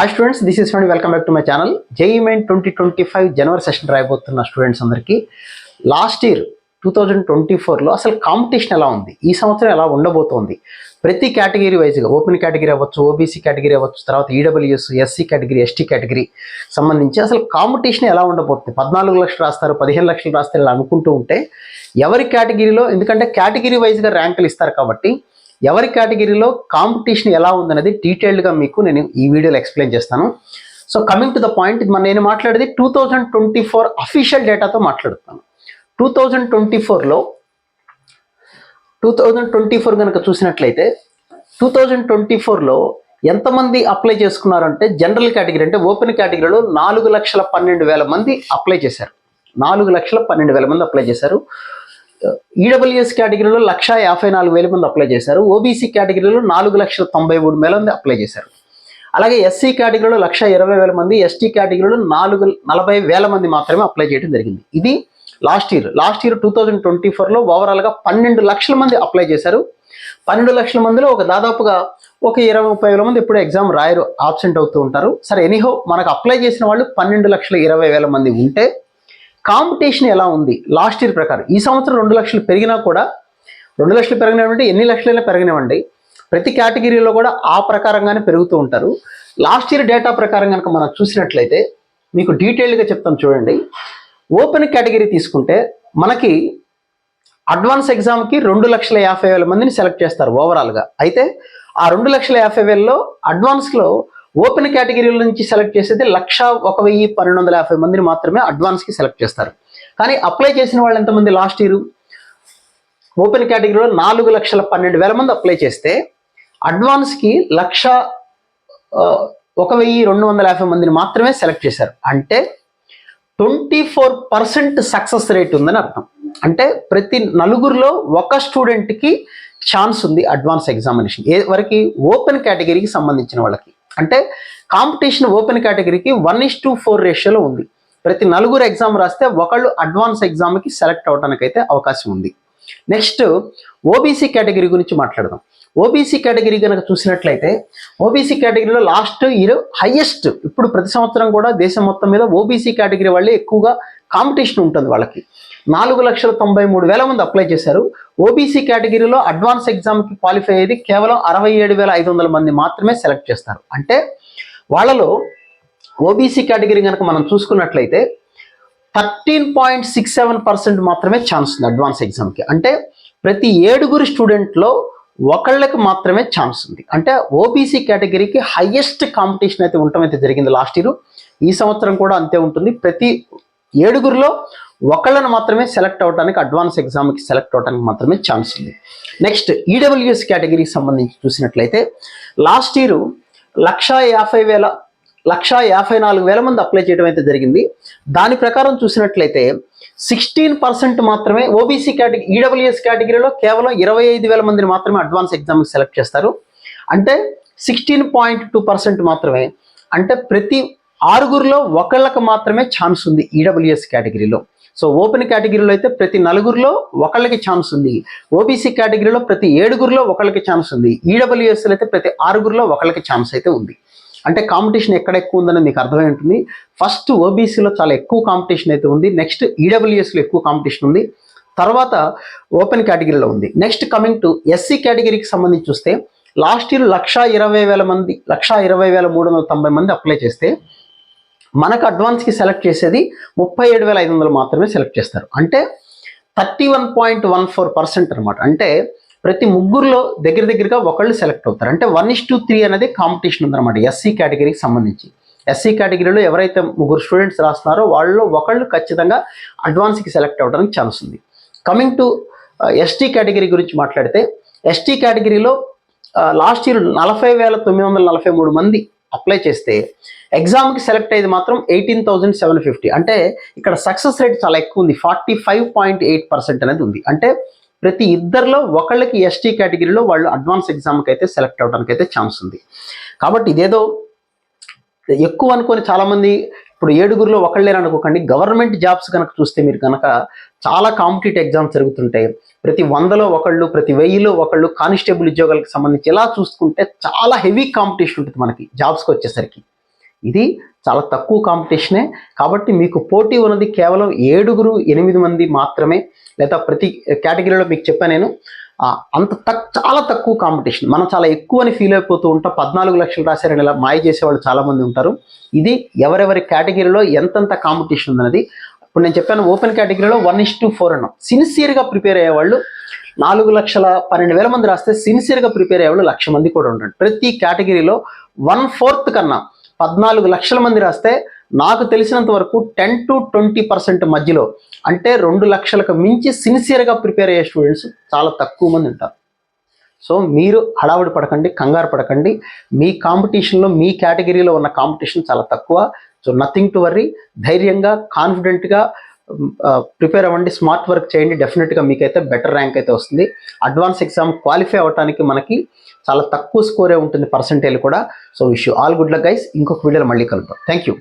Hi students this is fund welcome back to my channel JEE main twenty twenty five January session రాయబోతున్న students అందరికీ. Last year two thousand twenty ఫోర్లో అసలు competition ఎలా ఉంది? ఈ సంవత్సరం ఎలా ఉండబోతోంది? ప్రతి కేటగిరీ వైజ్గా ఓపెన్ కేటగిరీ అవ్వచ్చు ఓబీసీ కేటగిరీ అవ్వచ్చు తర్వాత EWS SC category ST category సంబంధించి అసలు కాంపిటీషన్ ఎలా ఉండబోతుంది? పద్నాలుగు లక్షలు రాస్తారు పదిహేను లక్షలు రాస్తారు ఇలా అనుకుంటూ ఉంటే ఎవరి కేటగిరీలో ఎందుకంటే కేటగిరీ వైజ్గా ర్యాంకులు ఇస్తారు కాబట్టి ఎవరి కేటగిరీలో కాంపిటీషన్ ఎలా ఉందనేది డీటెయిల్డ్గా మీకు నేను ఈ వీడియోలో ఎక్స్ప్లెయిన్ చేస్తాను. So coming to the point మన నేను మాట్లాడేది two thousand twenty four official డేటాతో మాట్లాడుతాను టూ థౌజండ్ ట్వంటీ ఫోర్లో టూ థౌజండ్ ట్వంటీ ఫోర్ కనుక చూసినట్లయితే టూ థౌజండ్ ట్వంటీ ఫోర్లో ఎంతమంది అప్లై చేసుకున్నారంటే జనరల్ కేటగిరీ అంటే ఓపెన్ కేటగిరీలో నాలుగు లక్షల పన్నెండు వేల మంది అప్లై చేశారు. నాలుగు లక్షల పన్నెండు వేల మంది అప్లై చేశారు. ఈడబ్ల్యూఎస్ కేటగిరీలో లక్ష యాభై నాలుగు వేల మంది అప్లై చేశారు. ఓబీసీ కేటగిరీలో నాలుగు లక్షల తొంభై మూడు వేల మంది అప్లై చేశారు. అలాగే ఎస్సీ కేటగిరీలో లక్ష ఇరవై వేల మంది ఎస్టీ కేటగిరీలో నాలుగు నలభై వేల మంది మాత్రమే అప్లై చేయడం జరిగింది. ఇది last year. Last year two thousand twenty ఫోర్లో ఓవరాల్గా పన్నెండు లక్షల మంది అప్లై చేశారు. పన్నెండు లక్షల మందిలో ఒక దాదాపుగా ఒక ఇరవై ముప్పై వేల మంది ఇప్పుడు ఎగ్జామ్ రాయరు ఆబ్సెంట్ అవుతూ ఉంటారు. సరే ఎనీహో మనకు అప్లై చేసిన వాళ్ళు పన్నెండు లక్షల ఇరవై వేల మంది ఉంటే కాంపిటీషన్ ఎలా ఉంది? లాస్ట్ ఇయర్ ప్రకారం. ఈ సంవత్సరం రెండు లక్షలు పెరిగినా కూడా రెండు లక్షలు పెరిగినవండి ఎన్ని లక్షలైనా పెరిగినవండి. ప్రతి కేటగిరీలో కూడా ఆ ప్రకారంగానే పెరుగుతూ ఉంటారు. లాస్ట్ ఇయర్ డేటా ప్రకారం కనుక మనం చూసినట్లయితే మీకు డీటెయిల్డ్గా చెప్తాను చూడండి. ఓపెన్ కేటగిరీ తీసుకుంటే మనకి అడ్వాన్స్ ఎగ్జామ్కి రెండు లక్షల యాభై వేల మందిని సెలెక్ట్ చేస్తారు ఓవరాల్గా. అయితే ఆ రెండు లక్షల యాభై వేలలో అడ్వాన్స్లో ఓపెన్ కేటగిరీల నుంచి సెలెక్ట్ చేసేది లక్ష ఒక వెయ్యి పన్నెండు వందల యాభై మందిని మాత్రమే అడ్వాన్స్కి సెలెక్ట్ చేస్తారు. కానీ అప్లై చేసిన వాళ్ళు ఎంతమంది లాస్ట్ ఇయర్ ఓపెన్ కేటగిరీలో నాలుగు లక్షల పన్నెండు వేల మంది అప్లై చేస్తే అడ్వాన్స్కి లక్ష ఒక వెయ్యి రెండు వందల యాభై మందిని మాత్రమే సెలెక్ట్ చేశారు. అంటే twenty four percent success rate ఉందని అర్థం. అంటే ప్రతి నలుగురిలో ఒక స్టూడెంట్కి ఛాన్స్ ఉంది అడ్వాన్స్ ఎగ్జామినేషన్ ఏ వరకు? ఓపెన్ కేటగిరీకి సంబంధించిన వాళ్ళకి. అంటే కాంపిటీషన్ ఓపెన్ కేటగిరీకి వన్ ఇస్ టు ఫోర్ రేషియోలో ఉంది. ప్రతి నలుగురు ఎగ్జామ్ రాస్తే ఒకళ్ళు అడ్వాన్స్ ఎగ్జామ్కి సెలెక్ట్ అవడానికి అయితే అవకాశం ఉంది. నెక్స్ట్ ఓబీసీ కేటగిరీ గురించి మాట్లాడదాం. ఓబీసీ కేటగిరీ కనుక చూసినట్లయితే ఓబీసీ కేటగిరీలో లాస్ట్ ఇయర్ హైయెస్ట్ ఇప్పుడు ప్రతి సంవత్సరం కూడా దేశం మొత్తం మీద ఓబీసీ కేటగిరీ వాళ్ళే ఎక్కువగా కాంపిటీషన్ ఉంటుంది వాళ్ళకి. నాలుగు లక్షల తొంభై మూడు వేల మంది అప్లై చేశారు. ఓబీసీ కేటగిరీలో అడ్వాన్స్ ఎగ్జామ్కి క్వాలిఫై అయ్యేది కేవలం అరవై ఏడు వేల ఐదు వందల మంది మాత్రమే సెలెక్ట్ చేస్తారు. అంటే వాళ్ళలో ఓబీసీ కేటగిరీ కనుక మనం చూసుకున్నట్లయితే thirteen point six seven percent మాత్రమే ఛాన్స్ ఉంది అడ్వాన్స్ ఎగ్జామ్కి. అంటే ప్రతి ఏడుగురు స్టూడెంట్లో ఒకళ్ళకి మాత్రమే ఛాన్స్ ఉంది. అంటే ఓబీసీ కేటగిరీకి హయ్యెస్ట్ కాంపిటీషన్ అయితే ఉండటం అయితే జరిగింది లాస్ట్ ఇయర్. ఈ సంవత్సరం కూడా అంతే ఉంటుంది. ప్రతి ఏడుగురిలో ఒకళ్ళను మాత్రమే సెలెక్ట్ అవడానికి అడ్వాన్స్ ఎగ్జామ్కి సెలెక్ట్ అవడానికి మాత్రమే ఛాన్స్ ఉంది. నెక్స్ట్ ఈడబ్ల్యూఎస్ కేటగిరీకి సంబంధించి చూసినట్లయితే లాస్ట్ ఇయర్ లక్షా యాభై వేల లక్షా యాభై నాలుగు వేల మంది అప్లై చేయడం అయితే జరిగింది. దాని ప్రకారం చూసినట్లయితే సిక్స్టీన్ పర్సెంట్ మాత్రమే ఓబీసీ కేటగిరీ ఈడబ్ల్యూఎస్ కేటగిరీలో కేవలం ఇరవై ఐదు వేల మందిని మాత్రమే అడ్వాన్స్ ఎగ్జామ్కి సెలెక్ట్ చేస్తారు. అంటే సిక్స్టీన్ పాయింట్ టూ పర్సెంట్ మాత్రమే అంటే ప్రతి ఆరుగురిలో ఒకళ్ళకు మాత్రమే ఛాన్స్ ఉంది ఈడబ్ల్యూఎస్ కేటగిరీలో. సో ఓపెన్ కేటగిరీలో అయితే ప్రతి నలుగురిలో ఒకళ్ళకి ఛాన్స్ ఉంది. ఓబీసీ కేటగిరీలో ప్రతి ఏడుగురిలో ఒకళ్ళకి ఛాన్స్ ఉంది. ఈడబ్ల్యూఎస్లో అయితే ప్రతి ఆరుగురిలో ఒకళ్ళకి ఛాన్స్ అయితే ఉంది. అంటే కాంపిటీషన్ ఎక్కడ ఎక్కువ ఉందని మీకు అర్థమై ఉంటుంది. ఫస్ట్ ఓబీసీలో చాలా ఎక్కువ కాంపిటీషన్ అయితే ఉంది. నెక్స్ట్ ఈడబ్ల్యూఎస్లో ఎక్కువ కాంపిటీషన్ ఉంది. తర్వాత ఓపెన్ కేటగిరీలో ఉంది. నెక్స్ట్ కమింగ్ టు ఎస్సీ కేటగిరీకి సంబంధించి చూస్తే లాస్ట్ ఇయర్ లక్షా ఇరవై వేల మంది లక్షా ఇరవై వేల మూడు వందల తొంభై మంది అప్లై చేస్తే మనకు అడ్వాన్స్కి సెలెక్ట్ చేసేది ముప్పై ఏడు వేల ఐదు వందలు మాత్రమే సెలెక్ట్ చేస్తారు. అంటే thirty one point one four percent అనమాట అంటే ప్రతి ముగ్గురులో దగ్గర దగ్గరగా ఒకళ్ళు సెలెక్ట్ అవుతారు. అంటే వన్ ఇస్ టూ త్రీ అనేది కాంపిటీషన్ ఉందన్నమాట ఎస్సీ కేటగిరీకి సంబంధించి. ఎస్సీ కేటగిరీలో ఎవరైతే ముగ్గురు స్టూడెంట్స్ రాస్తున్నారో వాళ్ళు ఒకళ్ళు ఖచ్చితంగా అడ్వాన్స్కి సెలెక్ట్ అవ్వడానికి ఛాన్స్ ఉంది. కమింగ్ టు ఎస్టీ కేటగిరీ గురించి మాట్లాడితే ఎస్టీ కేటగిరీలో లాస్ట్ ఇయర్ నలభై వేల తొమ్మిది వందల నలభై మూడు మంది అప్లై చేస్తే ఎగ్జామ్కి సెలెక్ట్ అయ్యేది మాత్రం ఎయిటీన్ థౌజండ్ సెవెన్ ఫిఫ్టీ. అంటే ఇక్కడ సక్సెస్ రేట్ చాలా ఎక్కువ ఉంది. Forty five point eight percent అనేది ఉంది. అంటే ప్రతి ఇద్దరిలో ఒకళ్ళకి ఎస్టీ కేటగిరీలో వాళ్ళు అడ్వాన్స్ ఎగ్జామ్కి అయితే సెలెక్ట్ అవడానికి అయితే ఛాన్స్ ఉంది. కాబట్టి ఇదేదో ఎక్కువ అనుకొని చాలామంది ఇప్పుడు ఏడుగురిలో ఒకళ్ళే అనుకోకండి గవర్నమెంట్ జాబ్స్ కనుక చూస్తే మీరు కనుక చాలా కాంపిటేటివ్ ఎగ్జామ్స్ జరుగుతుంటాయి. ప్రతి వందలో ఒకళ్ళు ప్రతి వెయ్యిలో ఒకళ్ళు కానిస్టేబుల్ ఉద్యోగాలకు సంబంధించి ఇలా చూసుకుంటే చాలా హెవీ కాంపిటీషన్ ఉంటుంది మనకి జాబ్స్కి వచ్చేసరికి. ఇది చాలా తక్కువ కాంపిటీషనే కాబట్టి మీకు పోటీ ఉన్నది కేవలం ఏడుగురు ఎనిమిది మంది మాత్రమే. లేదా ప్రతి కేటగిరీలో మీకు చెప్పాను నేను అంత తక్ చాలా తక్కువ కాంపిటీషన్ మనం చాలా ఎక్కువ అని ఫీల్ అయిపోతూ ఉంటాం. పద్నాలుగు లక్షలు రాశారని ఇలా మాయ చేసేవాళ్ళు చాలామంది ఉంటారు. ఇది ఎవరెవరి కేటగిరీలో ఎంతంత కాంపిటీషన్ ఉందన్నది ఇప్పుడు నేను చెప్పాను ఓపెన్ కేటగిరీలో వన్ ఇస్ టూ ఫోర్ అన్నాం. సిన్సియర్గా ప్రిపేర్ అయ్యేవాళ్ళు నాలుగు లక్షల పన్నెండు వేల మంది రాస్తే సిన్సియర్గా ప్రిపేర్ అయ్యేవాళ్ళు లక్ష మంది కూడా ఉంటారు ప్రతి కేటగిరీలో వన్ ఫోర్త్ కన్నా పద్నాలుగు లక్షల మంది రాస్తే నాకు తెలిసినంత వరకు టెన్ టు ట్వంటీ పర్సెంట్ మధ్యలో అంటే రెండు లక్షలకు మించి సిన్సియర్గా ప్రిపేర్ అయ్యే స్టూడెంట్స్ చాలా తక్కువ మంది ఉంటారు. సో మీరు హడావుడి పడకండి కంగారు పడకండి. మీ కాంపిటీషన్లో మీ కేటగిరీలో ఉన్న కాంపిటీషన్ చాలా తక్కువ. సో నథింగ్ టు వర్రీ ధైర్యంగా కాన్ఫిడెంట్గా ప్రిపేర్ అవ్వండి. స్మార్ట్ వర్క్ చేయండి. డెఫినెట్గా మీకైతే బెటర్ ర్యాంక్ అయితే వస్తుంది. అడ్వాన్స్ ఎగ్జామ్ క్వాలిఫై అవ్వడానికి మనకి చాలా తక్కువ స్కోరే ఉంటుంది పర్సంటేజ్ కూడా. So wish all good luck guys ఇంకొక వీడియోలో మళ్ళీ కలుద్దాం. Thank you